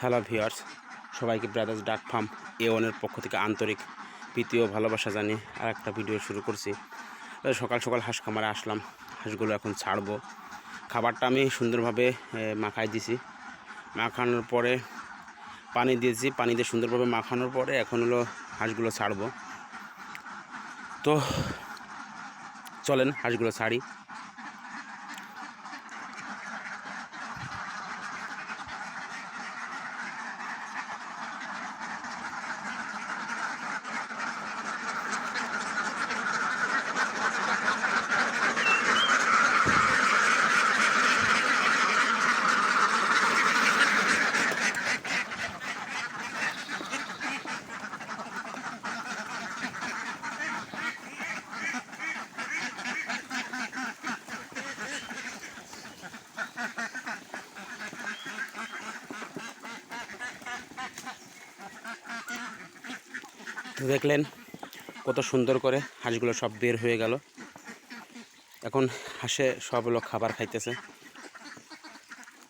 Hello viewers সবাইকে brothers duck farm A ওয়ানের পক্ষ থেকে আন্তরিক প্রীতি ও ভালোবাসা জানিয়ে আর একটা ভিডিও শুরু করছি। সকাল সকাল হাঁস খামারে আসলাম। হাঁসগুলো এখন ছাড়বো। খাবারটা আমি সুন্দরভাবে মাখাই দিছি। মাখানোর পরে পানি দিয়েছি। পানি দিয়ে সুন্দরভাবে মাখানোর পরে এখন হলো হাঁসগুলো ছাড়বো। তো চলেন হাঁসগুলো ছাড়ি। দেখলেন কত সুন্দর করে হাঁসগুলো সব বের হয়ে গেল। এখন হাঁসে সব লোক খাবার খাইতেছে।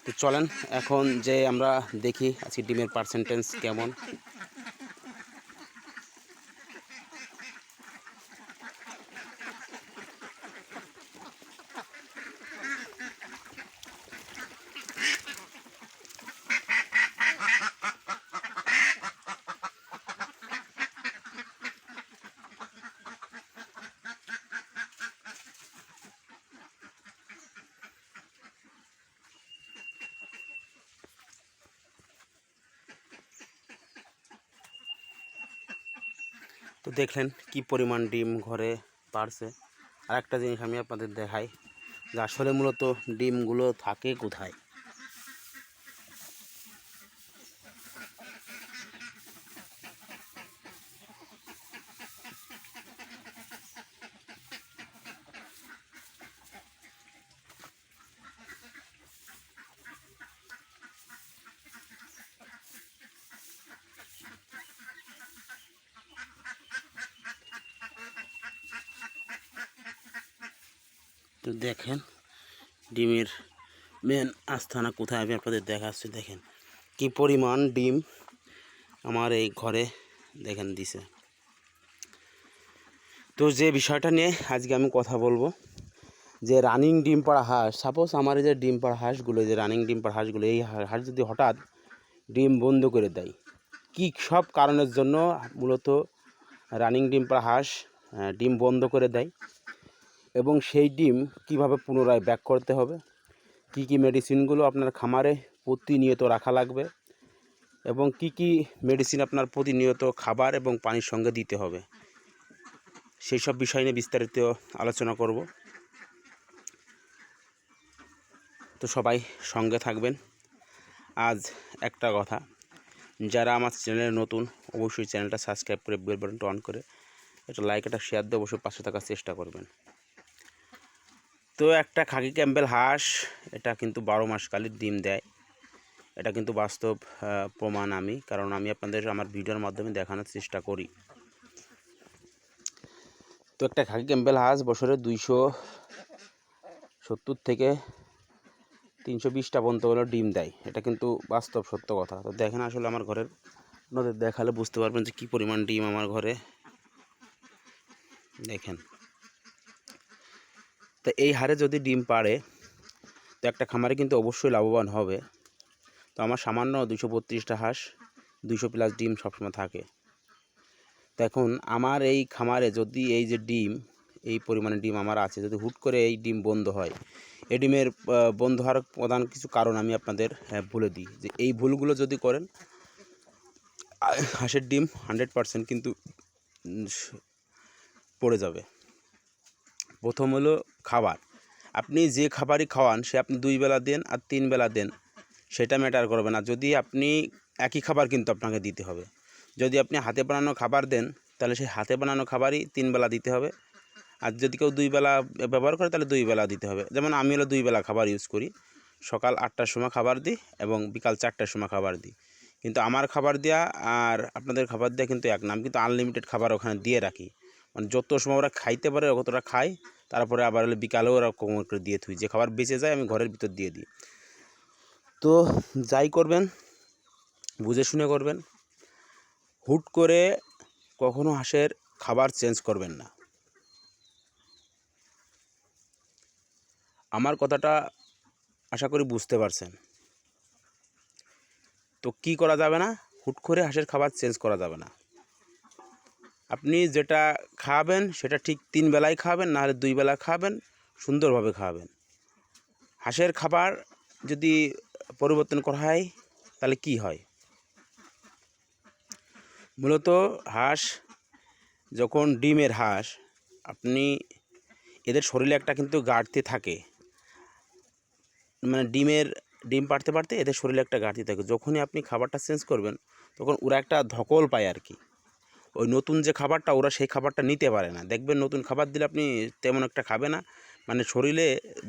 তো চলেন, এখন যে আমরা দেখি আজকে ডিমের পার্সেন্টেজ কেমন। তো দেখলেন কি পরিমাণ ডিম ঘরে পারছে আর একটা জিনিস আমি আপনাদের দেখাই যে আসলে মূলত ডিমগুলো থাকে কোথায়? তো দেখেন। ডিমের মেন আস্থানা কোথায় আমি আপনাদের দেখাচ্ছি, দেখেন। কি পরিমাণ ডিম আমার এই ঘরে দেখেন দিছে। তো যে বিষয়টা নিয়ে আজকে আমি কথা বলব, যে রানিং ডিম পাড়া হাঁস সাপোজ আমার যে ডিম পাড়া হাঁসগুলো যে রানিং ডিম পাড়া হাঁসগুলো, এই হাঁস যদি হঠাৎ ডিম বন্ধ করে দেয়, কি সব কারণের জন্য মূলত রানিং ডিম পাড়া হাঁস ডিম বন্ধ করে দেয়? এবং সেই ডিম কীভাবে পুনরায় ব্যাক করতে হবে? কি কি মেডিসিনগুলো আপনার খামারে প্রতিনিয়ত রাখা লাগবে? এবং কি কি মেডিসিন আপনার প্রতিনিয়ত খাবার এবং পানির সঙ্গে দিতে হবে? সেই সব বিষয় নিয়ে বিস্তারিত আলোচনা করব। তো সবাই সঙ্গে থাকবেন। আজ একটা কথা, যারা আমার চ্যানেলে নতুন, অবশ্যই চ্যানেলটা সাবস্ক্রাইব করে বেল বাটনটা অন করে, একটা লাইক একটা শেয়ার দিয়ে অবশ্যই পাশে থাকার চেষ্টা করবেন। তো একটা খাকি ক্যাম্বেল হাঁস, এটা কিন্তু বারো মাস কালের ডিম দেয়। এটা কিন্তু বাস্তব প্রমাণ আমি, কারণ আমি আপনাদের আমার ভিডিওর মাধ্যমে দেখানোর চেষ্টা করি। তো একটা খাকি ক্যাম্বেল হাঁস বছরে দুইশো সত্তর থেকে তিনশো বিশটা পর্যন্ত হলো ডিম দেয়। এটা কিন্তু বাস্তব সত্য কথা। তো দেখেন আসলে আমার ঘরের আপনাদের দেখালে বুঝতে পারবেন যে কী পরিমাণ ডিম আমার ঘরে। দেখেন। তো এই হারে যদি ডিম পাড়ে, তো একটা খামারে কিন্তু অবশ্যই লাভবান হবে। তো আমার সামান্য দুশো বত্রিশটা হাঁস দুশো প্লাস ডিম সবসময় থাকে। তো এখন আমার এই খামারে যদি এই যে ডিম, এই পরিমাণে ডিম আমার আছে, যদি হুট করে এই ডিম বন্ধ হয়, এই ডিমের বন্ধ হওয়ার প্রধান কিছু কারণ আমি আপনাদের বলে দিই। যে এই ভুলগুলো যদি করেন হাঁসের ডিম হান্ড্রেড পারসেন্ট কিন্তু পড়ে যাবে। প্রথম হলো খাবার। আপনি যে খাবারই খাওয়ান, সে আপনি দুই বেলা দেন আর তিন বেলা দেন, সেটা ম্যাটার করবে না। যদি আপনি একই খাবার কিন্তু আপনাকে দিতে হবে। যদি আপনি হাতে বানানো খাবার দেন, তাহলে সেই হাতে বানানো খাবারই তিন বেলা দিতে হবে। আর যদি কেউ দুই বেলা ব্যবহার করে, তাহলে দুই বেলা দিতে হবে। যেমন আমি হলো দুই বেলা খাবার ইউজ করি। সকাল আটটার সময় খাবার দিই এবং বিকাল চারটার সময় খাবার দিই। কিন্তু আমার খাবার দেওয়া আর আপনাদের খাবার দেওয়া কিন্তু এক নাম কিন্তু আনলিমিটেড খাবার ওখানে দিয়ে রাখি। মানে যত সময় ওরা খাইতে পারে ততটা খায়, তারপরে আবার হলে বিকালেও ওরা কোমর করে দিয়ে থুই। যে খাবার বেঁচে যায়, আমি ঘরের ভিতর দিয়ে দিই। তো যাই করবেন, বুঝে শুনে করবেন। হুট করে কখনো হাঁসের খাবার চেঞ্জ করবেন না। আমার কথাটা আশা করি বুঝতে পারছেন। তো কি করা যাবে না? হুট করে হাঁসের খাবার চেঞ্জ করা যাবে না। আপনি যেটা খাওয়াবেন সেটা ঠিক তিন বেলায় খাওয়াবেন নাহলে দুই বেলা খাওয়াবেন সুন্দরভাবে খাওয়াবেন হাঁসের খাবার যদি পরিবর্তন করা হয়, তাহলে কি হয়? মূলত হাঁস, যখন ডিমের হাঁস, আপনি এদের শরীরে একটা কিন্তু গাড়তে থাকে। মানে ডিমের, ডিম পাড়তে পারতে এদের শরীরে একটা ঘাটতি থাকে। যখনই আপনি খাবারটা চেঞ্জ করবেন, তখন ওরা একটা ধকল পায় আর কি। ওই নতুন যে খাবারটা ওরা সেই খাবারটা নিতে পারে না। দেখবেন নতুন খাবার দিলে আপনি তেমন একটা খাবে না মানে শরীরে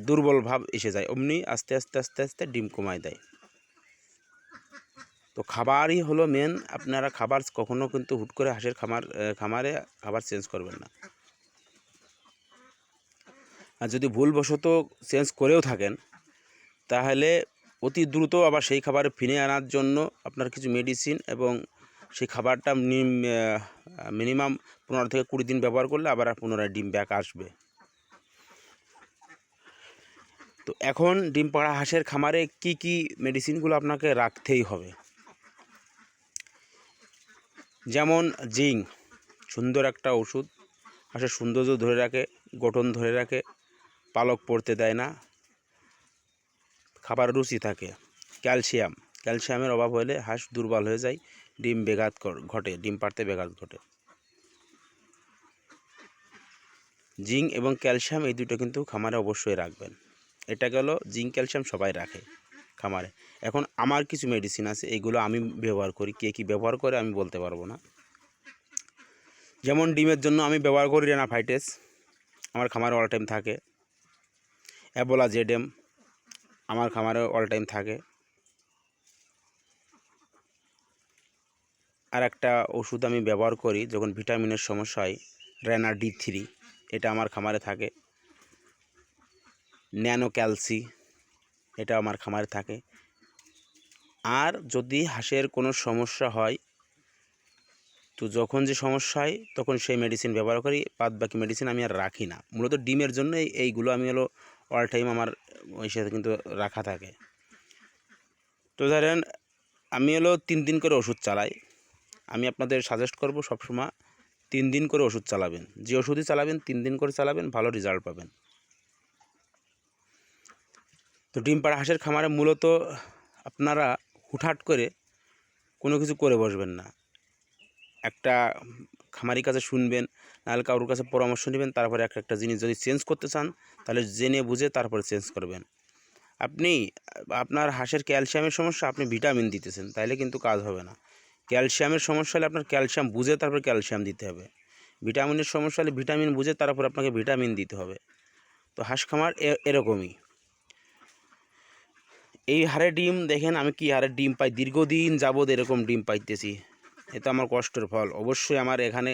দুর্বল ভাব এসে যায়। অমনি আস্তে আস্তে আস্তে আস্তে ডিম কমায় দেয়। তো খাবারই হলো মেন আপনারা খাবার কখনো কিন্তু হুট করে হাঁসের খামার খামারে খাবার চেঞ্জ করবেন না। আর যদি ভুলবশত চেঞ্জ করেও থাকেন, তাহলে অতি দ্রুত আবার সেই খাবারে ফিরে আনার জন্য আপনার কিছু মেডিসিন এবং সেই খাবারটা মিনিমাম পনেরো থেকে কুড়ি দিন ব্যবহার করলে আবার পুনরায় ডিম ব্যাক আসবে। তো এখন ডিম পাড়া হাঁসের খামারে কি কি মেডিসিনগুলো আপনাকে রাখতেই হবে? যেমন জিঙ্ক, সুন্দর একটা ওষুধ। হাঁসের সৌন্দর্য ধরে রাখে, গঠন ধরে রাখে, পালক পড়তে দেয় না, খাবার রুচি থাকে। ক্যালসিয়াম, ক্যালসিয়ামের অভাব হলে হাঁস দুর্বল হয়ে যায়। ডিম কর- ঘটে, ডিম পাড়তে বেঘাত ঘটে। জিঙ্ক এবং ক্যালসিয়াম এই দুটো কিন্তু খামারে অবশ্যই রাখবেন। এটা গেল জিঙ্ক, ক্যালসিয়াম সবাই রাখে খামারে। এখন আমার কিছু মেডিসিন আছে এইগুলো আমি ব্যবহার করি। কে কী ব্যবহার করে আমি বলতে পারব না। যেমন ডিমের জন্য আমি ব্যবহার করি রেনা রেনাফাইটেস আমার খামারে অল টাইম থাকে। অ্যাবোলা জেডেম আমার খামারে অল টাইম থাকে। আর একটা ওষুধ আমি ব্যবহার করি যখন ভিটামিনের সমস্যা হয় রেনা ডি থ্রি এটা আমার খামারে থাকে। ন্যানো ক্যালসি এটা আমার খামারে থাকে। আর যদি হাঁসের কোনো সমস্যা হয়, তো যখন যে সমস্যা হয়, তখন সেই মেডিসিন ব্যবহার করি বাদ বাকি মেডিসিন আমি আর রাখি না। মূলত ডিমের জন্য এইগুলো আমি হলো অল টাইম আমার ওই সাথে কিন্তু রাখা থাকে। তো ধরেন, আমি হলো তিন দিন করে ওষুধ চালাই। আমি আপনাদের সাজেস্ট করব সবসময় তিন দিন করে ওষুধ চালাবেন। যে ওষুধই চালাবেন, তিন দিন করে চালাবেন, ভালো রেজাল্ট পাবেন। তো ডিম পাড়া হাঁসের খামারে মূলত আপনারা হুটহাট করে কোনো কিছু করে বসবেন না। একটা খামারি কাছে শুনবেন, নাহলে কারোর কাছে পরামর্শ নেবেন, তারপরে একটা একটা জিনিস যদি চেঞ্জ করতে চান, তাহলে জেনে বুঝে তারপরে চেঞ্জ করবেন। আপনি, আপনার হাঁসের ক্যালসিয়ামের সমস্যা, আপনি ভিটামিন দিতেছেন তাহলে কিন্তু কাজ হবে না। ক্যালসিয়ামের সমস্যা হলে আপনার ক্যালসিয়াম বুঝে তারপর ক্যালসিয়াম দিতে হবে। ভিটামিনের সমস্যা হলে ভিটামিন বুঝে তারপর আপনাকে ভিটামিন দিতে হবে। তো হাঁস খামার এরকমই। এই হারে ডিম দেখেন আমি কি হারে ডিম পাই, দীর্ঘদিন যাবৎ এরকম ডিম পাইতেছি। এটা আমার কষ্টের ফল। অবশ্যই আমার এখানে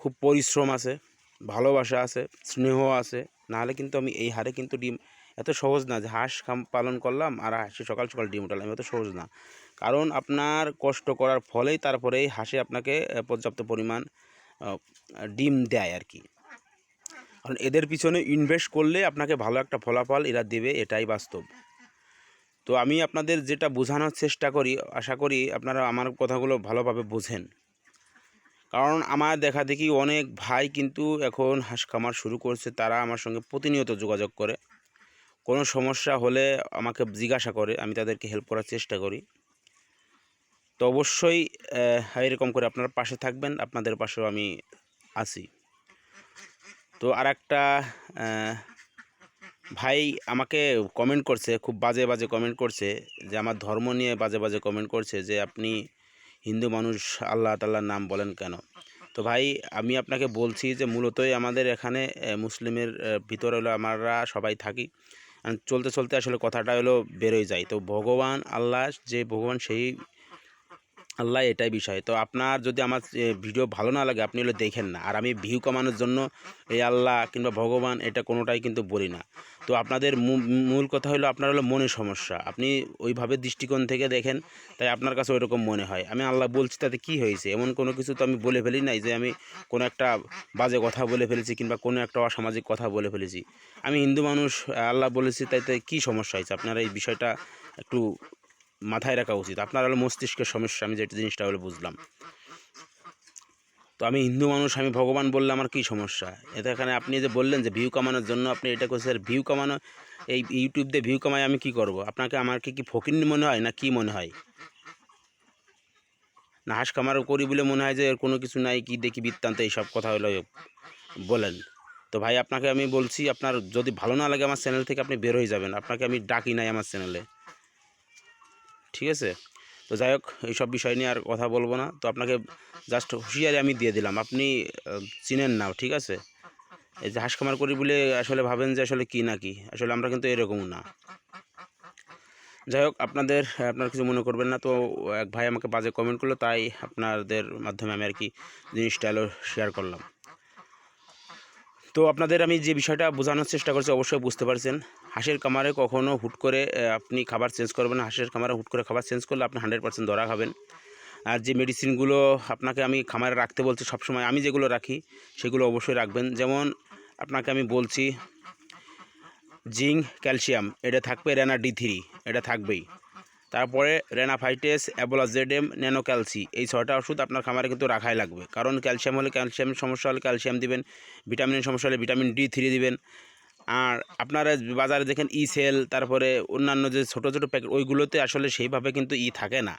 খুব পরিশ্রম আছে, ভালোবাসা আছে, স্নেহ আছে। নাহলে কিন্তু আমি এই হারে কিন্তু ডিম এত সহজ না যে হাঁস পালন করলাম আর হাঁসে সকাল সকাল ডিম উঠালাম, এত সহজ না। কারণ আপনার কষ্ট করার ফলেই তারপরেই হাঁসে আপনাকে পর্যাপ্ত পরিমাণ ডিম দেয় আর কি। কারণ এদের পিছনে ইনভেস্ট করলে আপনাকে ভালো একটা ফলাফল এরা দেবে, এটাই বাস্তব। তো আমি আপনাদের যেটা বোঝানোর চেষ্টা করি, আশা করি আপনারা আমার কথাগুলো ভালোভাবে বোঝেন। কারণ আমার দেখা দেখি অনেক ভাই কিন্তু এখন হাঁস খামার শুরু করছে, তারা আমার সঙ্গে প্রতিনিয়ত যোগাযোগ করে। কোনো সমস্যা হলে আমাকে জিজ্ঞাসা করে, আমি তাদেরকে হেল্প করার চেষ্টা করি। তো অবশ্যই এরকম করে আপনারা পাশে থাকবেন, আপনাদের পাশেও আমি আছি। তো আর একটা ভাই আমাকে কমেন্ট করছে, খুব বাজে বাজে কমেন্ট করছে, যে আমার ধর্ম নিয়ে বাজে বাজে কমেন্ট করছে, যে আপনি হিন্দু মানুষ, আল্লাহ তাল্লার নাম বলেন কেন? তো ভাই, আমি আপনাকে বলছি যে মূলতই আমাদের এখানে মুসলিমের ভিতরে হলো আমরা সবাই থাকি। চলতে চলতে আসলে কথাটা হলো বেরোয় যায়। তো ভগবান আল্লাহ যে ভগবান সেই আল্লাহ এটাই বিষয়। তো আপনার যদি আমার ভিডিও ভালো না লাগে, আপনি হলে দেখেন না। আর আমি ভিউ কমানোর জন্য এই আল্লাহ কিংবা ভগবান এটা কোনোটাই কিন্তু বলি না। তো আপনাদের মূল কথা হলো আপনার হলো মনের সমস্যা। আপনি ওইভাবে দৃষ্টিকোণ থেকে দেখেন, তাই আপনার কাছে ওইরকম মনে হয়। আমি আল্লাহ বলছি তাতে কি হয়েছে? এমন কোনো কিছু তো আমি বলে ফেলি নাই যে আমি কোনো একটা বাজে কথা বলে ফেলেছি কিংবা কোনো একটা অসামাজিক কথা বলে ফেলেছি। আমি হিন্দু মানুষ, আল্লাহ বলেছি তাইতে কী সমস্যা হয়েছে? আপনারা এই বিষয়টা একটু মাথায় রাখা উচিত। আপনার হলো মস্তিষ্কের সমস্যা, আমি যেটা জিনিসটা হলো বুঝলাম। তো আমি হিন্দু মানুষ, আমি ভগবান বললে আমার কী সমস্যা? এটা এখানে আপনি যে বললেন যে ভিউ কামানোর জন্য আপনি এটা করছেন ভিউ কামানো, এই ইউটিউব দিয়ে ভিউ কামাই আমি কি করব? আপনাকে আমার কি ফকির মনে হয় না কি মনে হয়? না, হাঁস কামার করি বলে মনে হয় যে এর কোনো কিছু নাই, কি দেখি বৃত্তান্ত, এইসব কথা হলো বলেন। তো ভাই, আপনাকে আমি বলছি, আপনার যদি ভালো না লাগে আমার চ্যানেল থেকে আপনি বের হয়ে যাবেন। আপনাকে আমি ডাকি নাই আমার চ্যানেলে ঠিক আছে? তো যাই হোক, এইসব বিষয় নিয়ে আর কথা বলব না। তো আপনাকে জাস্ট হুঁশিয়ারি আমি দিয়ে দিলাম। আপনি চিনেন না, ঠিক আছে? এই যে হাঁস খামার করি বলে আসলে ভাবেন যে আসলে কি না কি? আসলে আমরা কিন্তু এরকম না। যাই হোক, আপনাদের, আপনার কিছু মনে করবেন না। তো এক ভাই আমাকে বাজে কমেন্ট করল, তাই আপনাদের মাধ্যমে আমি আর কি জিনিসটা শেয়ার করলাম। তো আপনাদের আমি যে বিষয়টা বোঝানোর চেষ্টা করছি, অবশ্যই বুঝতে পারছেন। হাঁসের কামারে কখনো হুট করে আপনি খাবার চেঞ্জ করবেন হাঁসের কামারে হুট করে খাবার চেঞ্জ করলে আপনি হান্ড্রেড পার্সেন্ট ধরা খাবেন। আর যে মেডিসিনগুলো আপনাকে আমি খামারে রাখতে বলছি সবসময়, আমি যেগুলো রাখি সেগুলো অবশ্যই রাখবেন। যেমন আপনাকে আমি বলছি, জিঙ্ক, ক্যালসিয়াম, এটা থাকবে রেনা ডি থ্রি এটা থাকবেই। তারপরে রেনাফাইটেস অ্যাবোলা জেডেম ন্যানো ক্যালসি এই ছয়টা ওষুধ আপনার খামারে কিন্তু রাখাই লাগবে। কারণ ক্যালসিয়াম হলে ক্যালসিয়াম সমস্যা হলে ক্যালসিয়াম দিবেন ভিটামিন সমস্যা হলে ভিটামিন ডি থ্রি দিবেন। আর আপনারা বাজারে দেখেন ই সেল, তারপরে অন্যান্য যে ছোটো ছোটো প্যাকেট, ওইগুলোতে আসলে সেইভাবে কিন্তু ই থাকে না।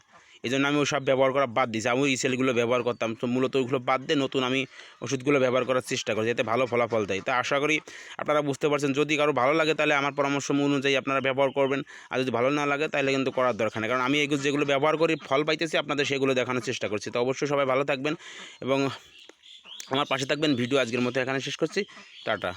এই জন্য আমি ওইসব ব্যবহার করা বাদ দিয়েছি। আমি ই সেলগুলো ব্যবহার করতাম। তো মূলত ওইগুলো বাদ দিয়ে নতুন আমি ওষুধগুলো ব্যবহার করার চেষ্টা করি, যাতে ভালো ফলাফল দেয়। তো আশা করি আপনারা বুঝতে পারছেন, যদি কারও ভালো লাগে তাহলে আমার পরামর্শ অনুযায়ী আপনারা ব্যবহার করবেন। আর যদি ভালো না লাগে তাহলে কিন্তু করার দরকার নেই। কারণ আমি এগুলো যেগুলো ব্যবহার করি, ফল পাইতেছি, আপনাদের সেগুলো দেখানোর চেষ্টা করছি। তো অবশ্যই সবাই ভালো থাকবেন এবং আমার পাশে থাকবেন ভিডিও আজকের মতো এখানে শেষ করছি। টাটা।